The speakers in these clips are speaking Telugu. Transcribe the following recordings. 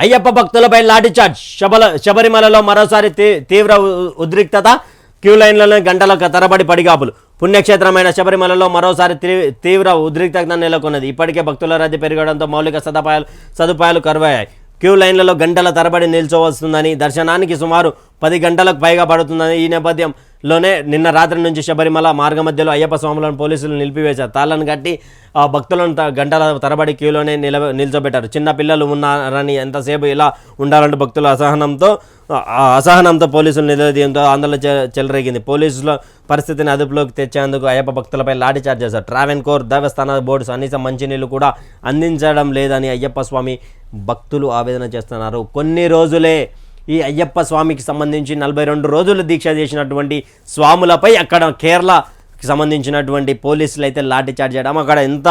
అయ్యప్ప భక్తులపై లాఠీచార్జ్ శబల శబరిమలలో మరోసారి తీ- తీవ్ర ఉ- ఉద్రిక్తత క్యూ లైన్లలో గంటల తరబడి పడిగాపులు. పుణ్యక్షేత్రమైన శబరిమలలో మరోసారి తీ- తీవ్ర ఉద్రిక్తత నెలకొన్నది. ఇప్పటికే భక్తుల రద్దీ పెరగడంతో మౌలిక సదుపాయాలు సదుపాయాలు కరువయ్యాయి. క్యూ లైన్లలో గంటల తరబడి నిల్చోవస్తుందని దర్శనానికి సుమారు పది గంటలకు పైగా పడుతుందని ఈ నేపథ్యంలోనే నిన్న రాత్రి నుంచి శబరిమల మార్గ మధ్యలో అయ్యప్ప స్వాములను పోలీసులు నిలిపివేశారు. తాళ్ళను కట్టి ఆ భక్తులను త- గంటల తరబడి క్యూలోనే నిలవ నిల్చోబెట్టారు. చిన్న పిల్లలు ఉన్నారని ఎంతసేపు ఇలా ఉండాలంటే భక్తుల అసహనంతో అసహనంతో పోలీసులు నిలదీయంతో ఆందోళన చెలరేగింది. పోలీసుల పరిస్థితిని అదుపులోకి తెచ్చేందుకు అయ్యప్ప భక్తులపై లాఠీ చార్జ్ చేశారు. ట్రావెన్ కోర్ దేవస్థాన బోర్డు కనీసం మంచినీళ్ళు కూడా అందించడం లేదని అయ్యప్ప స్వామి భక్తులు ఆవేదన చేస్తున్నారు. కొన్ని రోజులే ఈ అయ్యప్ప స్వామికి సంబంధించి నలభై రెండు రోజులు దీక్ష చేసినటువంటి స్వాములపై అక్కడ కేరళకి సంబంధించినటువంటి పోలీసులు అయితే లాఠీ చార్జ్ చేయడం అక్కడ ఎంత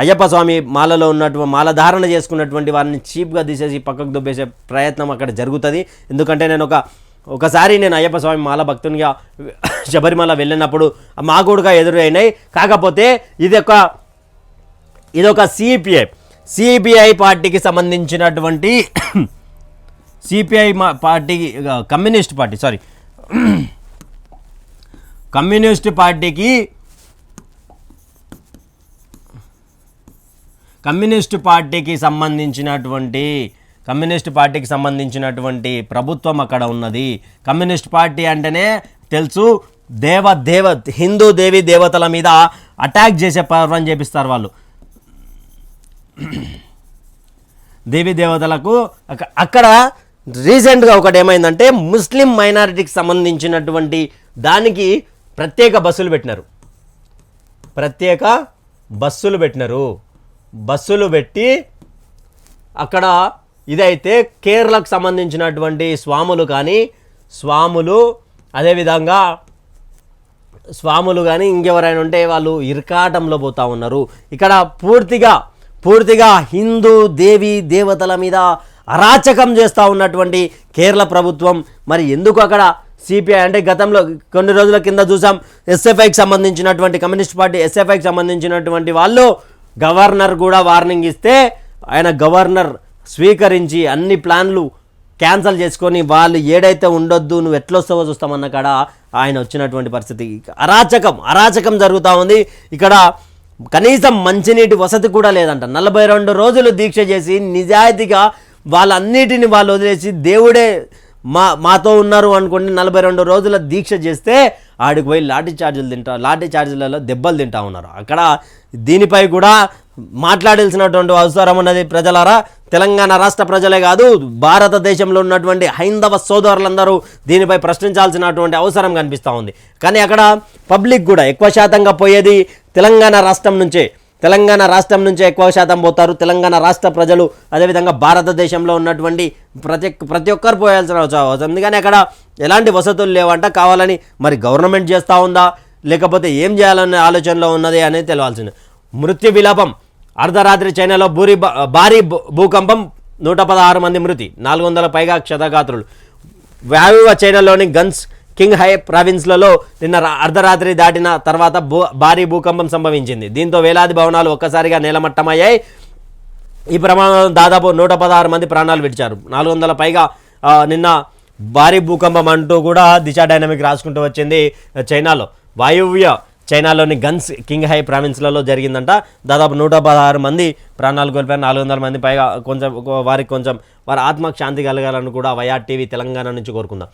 అయ్యప్ప స్వామి మాలలో ఉన్నటువంటి మాల ధారణ చేసుకున్నటువంటి వారిని చీప్గా తీసేసి పక్కకు దుబ్బేసే ప్రయత్నం అక్కడ జరుగుతుంది. ఎందుకంటే నేను ఒక ఒకసారి నేను అయ్యప్ప స్వామి మాల భక్తునిగా శబరిమల వెళ్ళినప్పుడు మా కూడా ఎదురైనాయి కాకపోతే ఇది ఒక ఇది ఒక సిపిఐ సిబిఐ పార్టీకి సంబంధించినటువంటి సిపిఐ పార్టీకి కమ్యూనిస్ట్ పార్టీ సారీ కమ్యూనిస్ట్ పార్టీకి కమ్యూనిస్ట్ పార్టీకి సంబంధించినటువంటి కమ్యూనిస్ట్ పార్టీకి సంబంధించినటువంటి ప్రభుత్వం అక్కడ ఉన్నది. కమ్యూనిస్ట్ పార్టీ అంటేనే తెలుసు దేవ దేవ హిందూ దేవి దేవతల మీద అటాక్ చేసే పర్వం చేపిస్తారు వాళ్ళు. దేవి దేవతలకు అక్కడ రీసెంట్గా ఒకటి ఏమైందంటే ముస్లిం మైనారిటీకి సంబంధించినటువంటి దానికి ప్రత్యేక బస్సులు పెట్టినారు. ప్రత్యేక బస్సులు పెట్టినారు. బస్సులు పెట్టి అక్కడ ఇదైతే కేరళకు సంబంధించినటువంటి స్వాములు కానీ స్వాములు అదేవిధంగా స్వాములు కానీ ఇంకెవరైనా ఉంటే వాళ్ళు ఇరకాటంలో పోతూ ఉన్నారు. ఇక్కడ పూర్తిగా పూర్తిగా హిందూ దేవి దేవతల మీద అరాచకం చేస్తూ ఉన్నటువంటి కేరళ ప్రభుత్వం. మరి ఎందుకు అక్కడ సిపిఐ అంటే గతంలో కొన్ని రోజుల కింద చూసాం ఎస్ఎఫ్ఐకి సంబంధించినటువంటి కమ్యూనిస్ట్ పార్టీ ఎస్ఎఫ్ఐకి సంబంధించినటువంటి వాళ్ళు గవర్నర్ కూడా వార్నింగ్ ఇస్తే ఆయన గవర్నర్ స్వీకరించి అన్ని ప్లాన్లు క్యాన్సల్ చేసుకొని వాళ్ళు ఏడైతే ఉండొద్దు నువ్వు ఎట్లొస్తావో చూస్తామన్న కాడ ఆయన వచ్చినటువంటి పరిస్థితి. అరాచకం అరాచకం జరుగుతూ ఉంది. ఇక్కడ కనీసం మంచినీటి వసతి కూడా లేదంట. నలభై రెండు రోజులు దీక్ష చేసి నిజాయితీగా వాళ్ళన్నిటిని వాళ్ళు వదిలేసి దేవుడే మా మాతో ఉన్నారు అనుకోండి నలభై రెండు రోజుల దీక్ష చేస్తే ఆడికి పోయి లాఠీ చార్జీలు తింటా లాఠీ చార్జీలలో దెబ్బలు తింటా ఉన్నారు. అక్కడ దీనిపై కూడా మాట్లాడాల్సినటువంటి అవసరం ఉన్నది ప్రజలారా. తెలంగాణ రాష్ట్ర ప్రజలే కాదు భారతదేశంలో ఉన్నటువంటి హైందవ సోదరులందరూ దీనిపై ప్రశ్నించాల్సినటువంటి అవసరం కనిపిస్తూ ఉంది. కానీ అక్కడ పబ్లిక్ కూడా ఎక్కువ శాతంగా పోయేది తెలంగాణ రాష్ట్రం నుంచే. తెలంగాణ రాష్ట్రం నుంచే ఎక్కువ శాతం పోతారు. తెలంగాణ రాష్ట్ర ప్రజలు అదేవిధంగా భారతదేశంలో ఉన్నటువంటి ప్రతి ప్రతి ఒక్కరు పోయాల్సిన అవసరం అవుతుంది కానీ అక్కడ ఎలాంటి వసతులు లేవంట కావాలని మరి గవర్నమెంట్ చేస్తూ ఉందా లేకపోతే ఏం చేయాలనే ఆలోచనలో ఉన్నది అనేది తెలవాల్సింది. మృత్యు విలాపం. అర్ధరాత్రి చైనాలో భూరి భారీ భూ- భూకంపం నూట పదహారు మంది మృతి నాలుగు వందల పైగా క్షతగాత్రులు. వాయువ చైనాలోని గన్స్ కింగ్ హై ప్రావిన్స్లలో నిన్న అర్ధరాత్రి దాటిన తర్వాత భూ భారీ భూకంపం సంభవించింది. దీంతో వేలాది భవనాలు ఒక్కసారిగా నేలమట్టమయ్యాయి. ఈ ప్రమాదంలో దాదాపు నూట పదహారు మంది ప్రాణాలు విడిచారు. నాలుగు వందల పైగా నిన్న భారీ భూకంపం అంటూ కూడా దిశా డైనమిక్ రాసుకుంటూ వచ్చింది చైనాలో. వాయువ్య చైనాలోని గన్స్ కింగ్ హై ప్రావిన్స్లలో జరిగిందంట. దాదాపు నూట పదహారు మంది ప్రాణాలు కోల్పోయారు. నాలుగు వందల మంది పైగా కొంచెం వారికి కొంచెం వారి ఆత్మకు శాంతి కలగాలని కూడా వైఆర్ టీవీ తెలంగాణ నుంచి కోరుకుందాం.